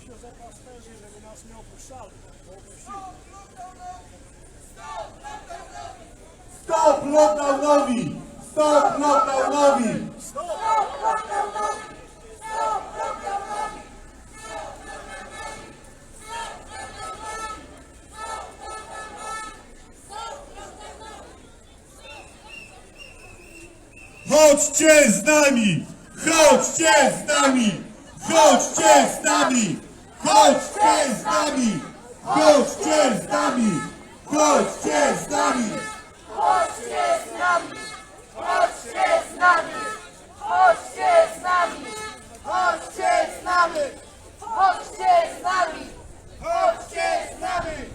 się zapasterzy, żeby nas nie opuszczali. bo opuścili. Stop lockdownowi! Stop lockdownowi! Chodźcie z nami! Chodźcie z nami! Chodźcie z nami! Chodźcie z nami! Chodźcie z nami! Chodźcie z nami! Chodźcie z nami! Chodźcie z nami! Chodźcie z nami! Chodźcie z nami! Chodźcie z nami! Chodźcie z nami!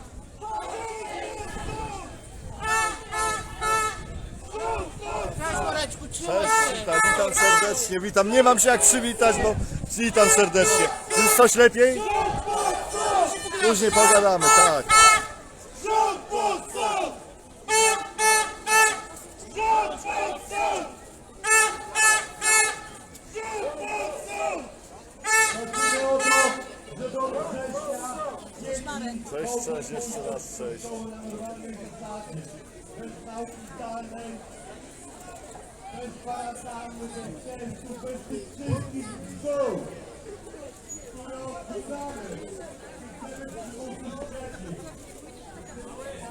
Cześć, witam, witam serdecznie, witam. Nie mam się jak przywitać, bo Witam serdecznie. Czy jest coś lepiej? Później pogadamy, tak. Cześć, cześć, jeszcze raz cześć. Bez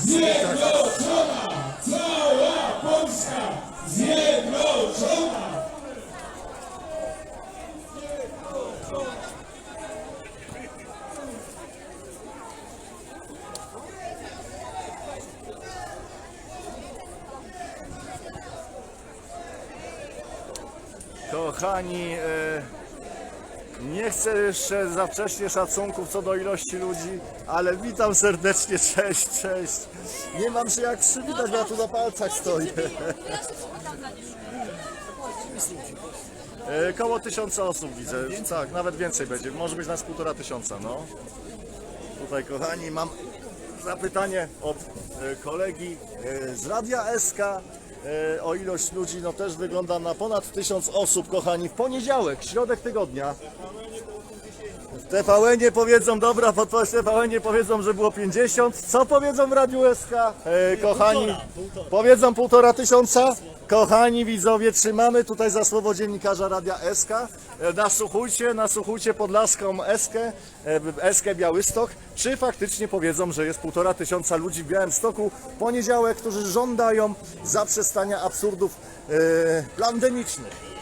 Zjednoczona! Cała Polska! Zjednoczona! Kochani, e, nie chcę jeszcze za wcześnie szacunków co do ilości ludzi, ale witam serdecznie, cześć, cześć. Nie mam się jak przywitać, bo ja tu na palcach stoję. E, Koło tysiąca osób widzę, tak, nawet więcej będzie, może być nas półtora tysiąca, no. Tutaj kochani, mam zapytanie od e, kolegi e, z Radia SK o ilość ludzi, no też wygląda na ponad tysiąc osób, kochani, w poniedziałek, środek tygodnia. TVN powiedzą, dobra, podpowiedź TVN powiedzą, że było 50. Co powiedzą w Radiu SK? E, kochani, powiedzą półtora tysiąca. Kochani widzowie, trzymamy tutaj za słowo dziennikarza Radia SK. E, nasłuchujcie, nasłuchujcie Podlaską SK, e, SK Białystok. Czy faktycznie powiedzą, że jest półtora tysiąca ludzi w Białymstoku w poniedziałek, którzy żądają zaprzestania absurdów e, pandemicznych?